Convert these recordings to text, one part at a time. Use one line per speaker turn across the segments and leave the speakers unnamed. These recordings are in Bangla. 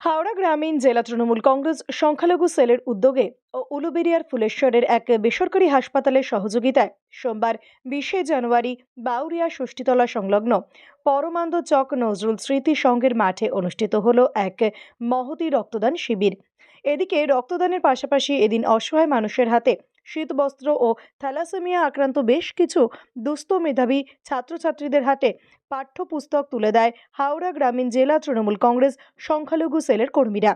হাওড়া গ্রামীণ জেলা তৃণমূল কংগ্রেস সংখ্যালঘু সেলের উদ্যোগে ও উলুবেরিয়ার ফুলেশ্বরের এক বেসরকারি হাসপাতালের সহযোগিতায় সোমবার বিশে জানুয়ারি বাউরিয়া ষষ্ঠীতলা সংলগ্ন পরমান্দ চক নজরুল স্মৃতি সংঘের মাঠে অনুষ্ঠিত হল এক মহতি রক্তদান শিবির। এদিকে রক্তদানের পাশাপাশি এদিন অসহায় মানুষের হাতে শীতবস্ত্র ও থ্যালাসেমিয়া আক্রান্ত বেশ কিছু দুস্থ মেধাবী ছাত্রছাত্রীদের হাতে পাঠ্যপুস্তক তুলে দেয় হাওড়া গ্রামীণ জেলা তৃণমূল কংগ্রেস সংখ্যালঘু সেলের কর্মীরা।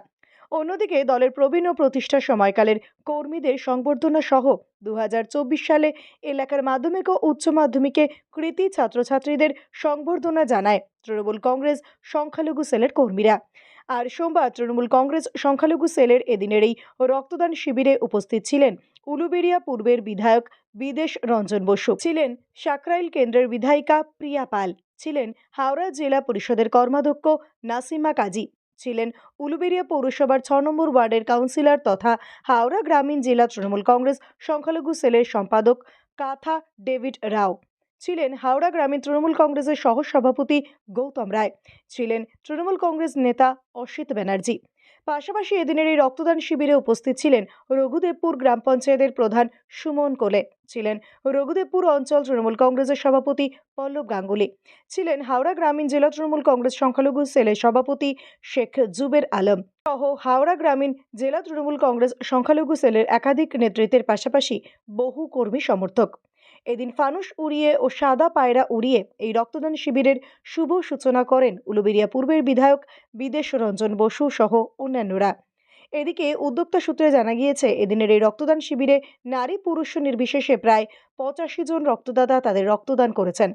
অন্যদিকে দলের প্রবীণ ও প্রতিষ্ঠা সময়কালের কর্মীদের সংবর্ধনা সহ দু হাজার চব্বিশ সালে এলাকার মাধ্যমিক ও উচ্চ মাধ্যমিকে কৃতি ছাত্রছাত্রীদের সংবর্ধনা জানায় তৃণমূল কংগ্রেস সংখ্যালঘু সেলের কর্মীরা। আর সোমবার তৃণমূল কংগ্রেস সংখ্যালঘু সেলের এদিনের এই রক্তদান শিবিরে উপস্থিত ছিলেন উলুবেড়িয়া পূর্বের বিধায়ক বিদেশ রঞ্জন বসু ছিলেন সাকরাইল কেন্দ্রের বিধায়িকা প্রিয়া পাল, ছিলেন হাওড়া জেলা পরিষদের কর্মাধ্যক্ষ নাসিমা কাজী, ছিলেন উলুবেড়িয়া পৌরসভার ছ নম্বর ওয়ার্ডের কাউন্সিলর তথা হাওড়া গ্রামীণ জেলা তৃণমূল কংগ্রেস সংখ্যালঘু সেলের সম্পাদক কাথা ডেভিড রাও, ছিলেন হাওড়া গ্রামীণ তৃণমূল কংগ্রেসের সহ সভাপতি গৌতম রায়, ছিলেন তৃণমূল কংগ্রেস নেতা অসিত ব্যানার্জি। পাশাপাশি এদিনের এই রক্তদান শিবিরে উপস্থিত ছিলেন রঘুদেবপুর গ্রাম পঞ্চায়েতের প্রধান সুমন কোলে, ছিলেন রঘুদেবপুর অঞ্চল তৃণমূল কংগ্রেসের সভাপতি পল্লব গাঙ্গুলি, ছিলেন হাওড়া গ্রামীণ জেলা তৃণমূল কংগ্রেস সংখ্যালঘু সেলের সভাপতি শেখ জুবের আলম সহ হাওড়া গ্রামীণ জেলা তৃণমূল কংগ্রেস সংখ্যালঘু সেলের একাধিক নেতৃত্বের পাশাপাশি বহু কর্মী সমর্থক। এদিন ফানুস উড়িয়ে ও সাদা পায়রা উড়িয়ে এই রক্তদান শিবিরের শুভ সূচনা করেন উলুবেরিয়া পূর্বের বিধায়ক বিদেশ রঞ্জন বসু সহ অন্যান্যরা। এদিকে উদ্যোক্তা সূত্রে জানা গিয়েছে, এদিনের এই রক্তদান শিবিরে নারী পুরুষ নির্বিশেষে প্রায় পঁচাশি জন রক্তদাতা তাদের রক্তদান করেছেন।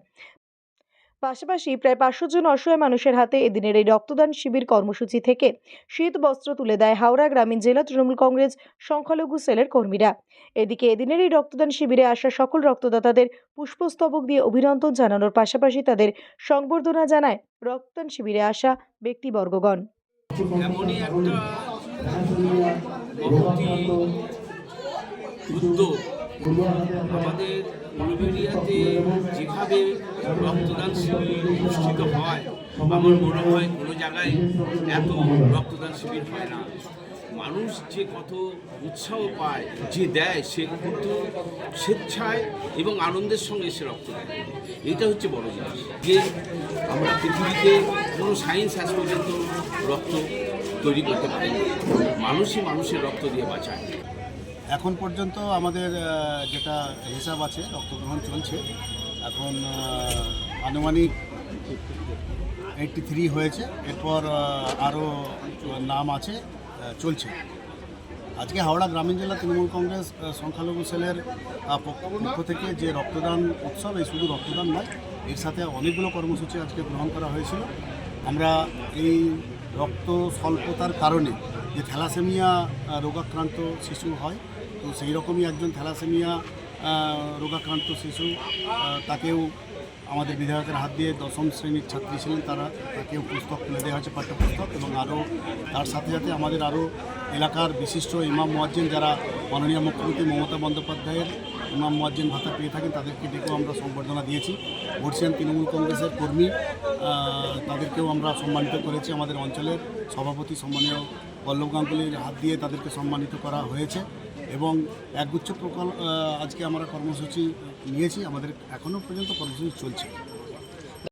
পাশাপাশি প্রায় পাঁচশো জন অসহায় মানুষের হাতে এদিনের এই রক্তদান শিবির কর্মসূচি থেকে শীত বস্ত্র তুলে দেয় হাওড়া গ্রামীণ জেলা তৃণমূল কংগ্রেস সংখ্যালঘু সেলের কর্মীরা। এদিকে এদিনের এই রক্তদান শিবিরে আসা সকল রক্তদাতাদের পুষ্পস্তবক দিয়ে অভিনন্দন জানানোর পাশাপাশি তাদের সংবর্ধনা জানায় রক্তদান শিবিরে আসা ব্যক্তিবর্গগণ।
একটা আমাদের উলুবেড়িয়াতে যেভাবে রক্তদান শিবির অনুষ্ঠিত হয়, আমার মনে হয় কোনো জায়গায় এত রক্তদান শিবির হয় না। মানুষ যে কত উৎসাহ পায়, যে দেয়, সে কিন্তু স্বেচ্ছায় এবং আনন্দের সঙ্গে সে রক্ত দেয়। এটা হচ্ছে বড় জিনিস যে আমরা পৃথিবীতে কোনো সায়েন্স আজ পর্যন্ত রক্ত তৈরি করতে পারেনি। মানুষই মানুষের রক্ত দিয়ে বাঁচায়।
এখন পর্যন্ত আমাদের যেটা হিসাব আছে, রক্তগ্রহণ চলছে। এখন আনুমানিক এইটটি থ্রি হয়েছে। এরপর আরও নাম আছে চলছে। আজকে হাওড়া গ্রামীণ জেলা তৃণমূল কংগ্রেস সংখ্যালঘু সেলের পক্ষ থেকে যে রক্তদান উৎসব, এই শুধু রক্তদান নয়, এর সাথে অনেকগুলো কর্মসূচি আজকে গ্রহণ করা হয়েছিল। আমরা এই রক্ত স্বল্পতার কারণে যে থ্যালাসেমিয়া রোগাক্রান্ত শিশু হয়, তো সেই রকমই একজন থ্যালাসেমিয়া রোগাক্রান্ত শিশু তাকেও আমাদের বিধায়কের হাত দিয়ে দশম শ্রেণির ছাত্রী ছিলেন তারা, তাকেও পুস্তক তুলে দেওয়া হয়েছে, পাঠ্যপুস্তক এবং আরও তার সাথে সাথে আমাদের আরও এলাকার বিশিষ্ট ইমাম মোয়াজ্জিন, যারা মাননীয় মুখ্যমন্ত্রী মমতা বন্দ্যোপাধ্যায়ের ইমাম মোয়াজ্জেন ভাতা পেয়ে থাকেন, তাদেরকে ডেকেও আমরা সম্বর্ধনা দিয়েছি। বর্ষিয়ান তৃণমূল কংগ্রেসের কর্মী তাদেরকেও আমরা সম্মানিত করেছি। আমাদের অঞ্চলের সভাপতি সম্মানীয় পল্লব গাঙ্গুলির হাত দিয়ে তাদেরকে সম্মানিত করা হয়েছে এবং একগুচ্ছ প্রকল্প আজকে আমরা কর্মসূচি নিয়েছি। আমাদের এখনও পর্যন্ত কর্মসূচি চলছে।